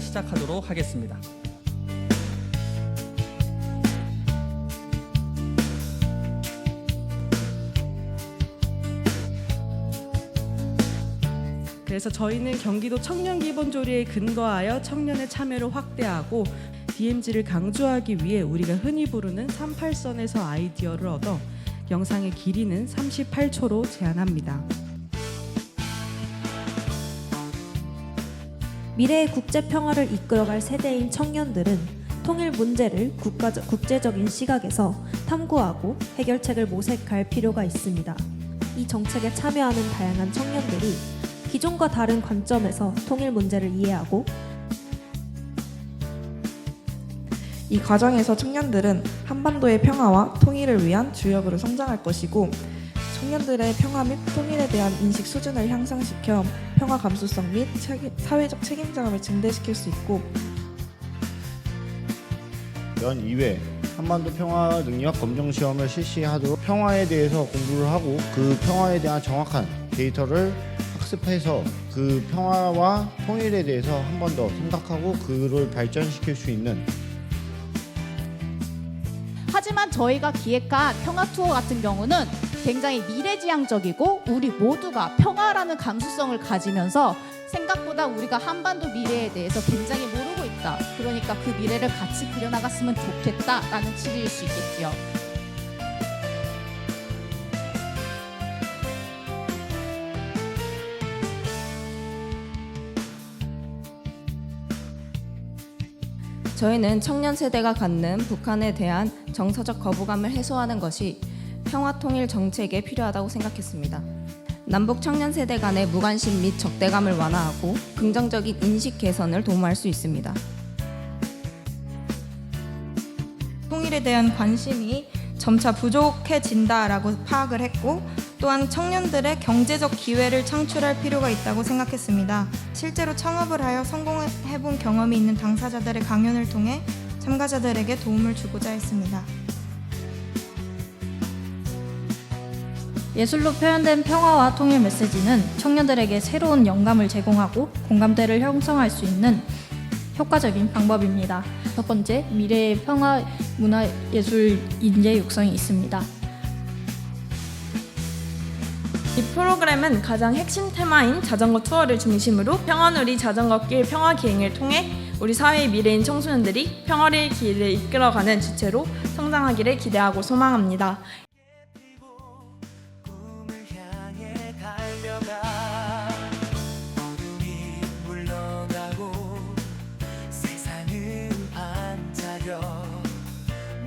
시작하도록 하겠습니다. 그래서 저희는 경기도 청년 기본조례에 근거하여 청년의 참여를 확대하고 DMZ를 강조하기 위해 우리가 흔히 부르는 38선에서 아이디어를 얻어 영상의 길이는 38초로 제한합니다. 미래의 국제 평화를 이끌어갈 세대인 청년들은 통일 문제를 국가적, 국제적인 시각에서 탐구하고 해결책을 모색할 필요가 있습니다. 이 정책에 참여하는 다양한 청년들이 기존과 다른 관점에서 통일 문제를 이해하고 이 과정에서 청년들은 한반도의 평화와 통일을 위한 주역으로 성장할 것이고 청년들의 평화 및 통일에 대한 인식 수준을 향상시켜 평화 감수성 및 책임- 사회적 책임감을 증대시킬 수 있고 연 2회 한반도 평화 능력 검정 시험을 실시하도록 평화에 대해서 공부를 하고 그 평화에 대한 정확한 데이터를 학습해서 그 평화와 통일에 대해서 한 번 더 생각하고 그를 발전시킬 수 있는 하지만 저희가 기획한 평화 투어 같은 경우는 굉장히 미래지향적이고 우리 모두가 평화라는 감수성을 가지면서 생각보다 우리가 한반도 미래에 대해서 굉장히 모르고 있다. 그러니까 그 미래를 같이 그려나갔으면 좋겠다라는 취지일 수 있겠지요. 저희는 청년 세대가 갖는 북한에 대한 정서적 거부감을 해소하는 것이 평화 통일 정책에 필요하다고 생각했습니다. 남북 청년 세대 간의 무관심 및 적대감을 완화하고 긍정적인 인식 개선을 도모할 수 있습니다. 통일에 대한 관심이 점차 부족해진다라고 파악을 했고 또한 청년들의 경제적 기회를 창출할 필요가 있다고 생각했습니다. 실제로 창업을 하여 성공해본 경험이 있는 당사자들의 강연을 통해 참가자들에게 도움을 주고자 했습니다. 예술로 표현된 평화와 통일 메시지는 청년들에게 새로운 영감을 제공하고 공감대를 형성할 수 있는 효과적인 방법입니다. 첫 번째, 미래의 평화 문화 예술 인재 육성이 있습니다. 이 프로그램은 가장 핵심 테마인 자전거 투어를 중심으로 평화놀이 자전거길 평화 기행을 통해 우리 사회의 미래인 청소년들이 평화의 길을 이끌어가는 주체로 성장하기를 기대하고 소망합니다. 반짝여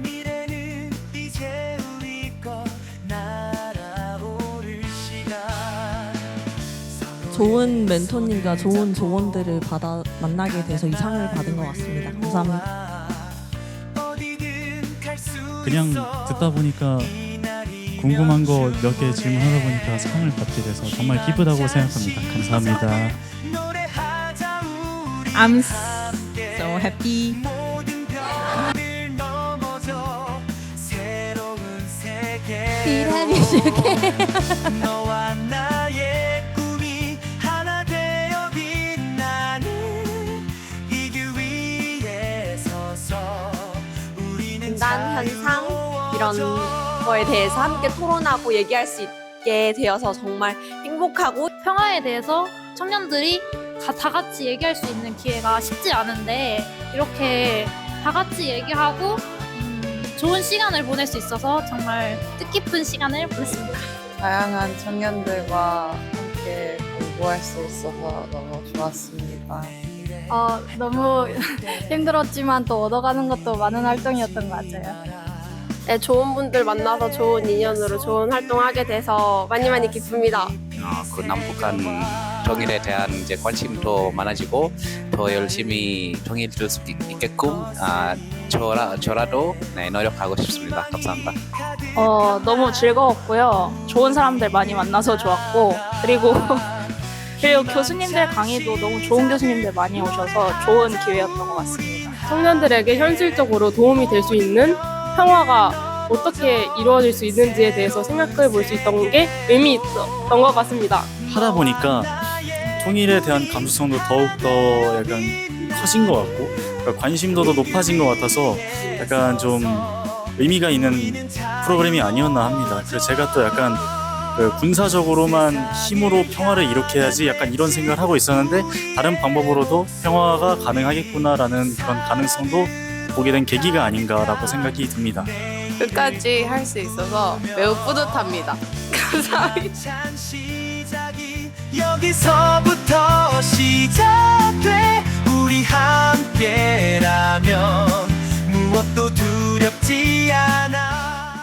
미래는 이제 우리 것 날아오를 시간 서로의 좋은 멘토님과 좋은 조언들을 받아 만나게 돼서 이 상을 받은 것 같습니다. 감사합니다. 그냥. 듣다 보니까 궁금한 거 몇 개 질문하다 보니까 상을 받게 돼서 정말 기쁘다고 생각합니다. 감사합니다. I'm so happy. 세계 너와 나의 꿈이 하나 되어 빛나는 이길 위에 서서 우리는 분단 현상 이런. 거에 대해서 함께 토론하고 얘기할 수 있게 되어서 정말 행복하고 평화에 대해서 청년들이 다, 다 같이 얘기할 수 있는 기회가 쉽지 않은데 이렇게 다 같이 얘기하고 음, 좋은 시간을 보낼 수 있어서 정말 뜻깊은 시간을 보냈습니다. 다양한 청년들과 함께 공부할 수 있어서 너무 좋았습니다. 어, 너무 힘들었지만 또 얻어가는 것도 많은 활동이었던 것 같아요. 네, 좋은 분들 만나서 좋은 인연으로 좋은 활동하게 돼서 많이 많이 기쁩니다. 어, 그 남북한 통일에 대한 이제 관심도 많아지고 더 열심히 통일될 수 있- 있게끔 아, 저라, 저라도 네, 노력하고 싶습니다. 감사합니다. 어, 너무 즐거웠고요. 좋은 사람들 많이 만나서 좋았고, 그리고, 그리고 교수님들 강의도 너무 좋은 교수님들 많이 오셔서 좋은 기회였던 것 같습니다. 청년들에게 현실적으로 도움이 될 수 있는 평화가 어떻게 이루어질 수 있는지에 대해서 생각해 볼 수 있던 게 의미 있었던 것 같습니다. 하다 보니까 통일에 대한 감수성도 더욱더 약간 커진 것 같고 그러니까 관심도도 높아진 것 같아서 약간 좀 의미가 있는 프로그램이 아니었나 합니다. 그래서 제가 또 약간 그 군사적으로만 힘으로 평화를 일으켜야지 약간 이런 생각을 하고 있었는데 다른 방법으로도 평화가 가능하겠구나라는 그런 가능성도 보게 된 계기가 아닌가라고 생각이 듭니다. 끝까지 할 수 있어서 매우 뿌듯합니다. 감사합니다. 여기서부터 시작돼. 우리 함께라면 무엇도 두렵지 않아.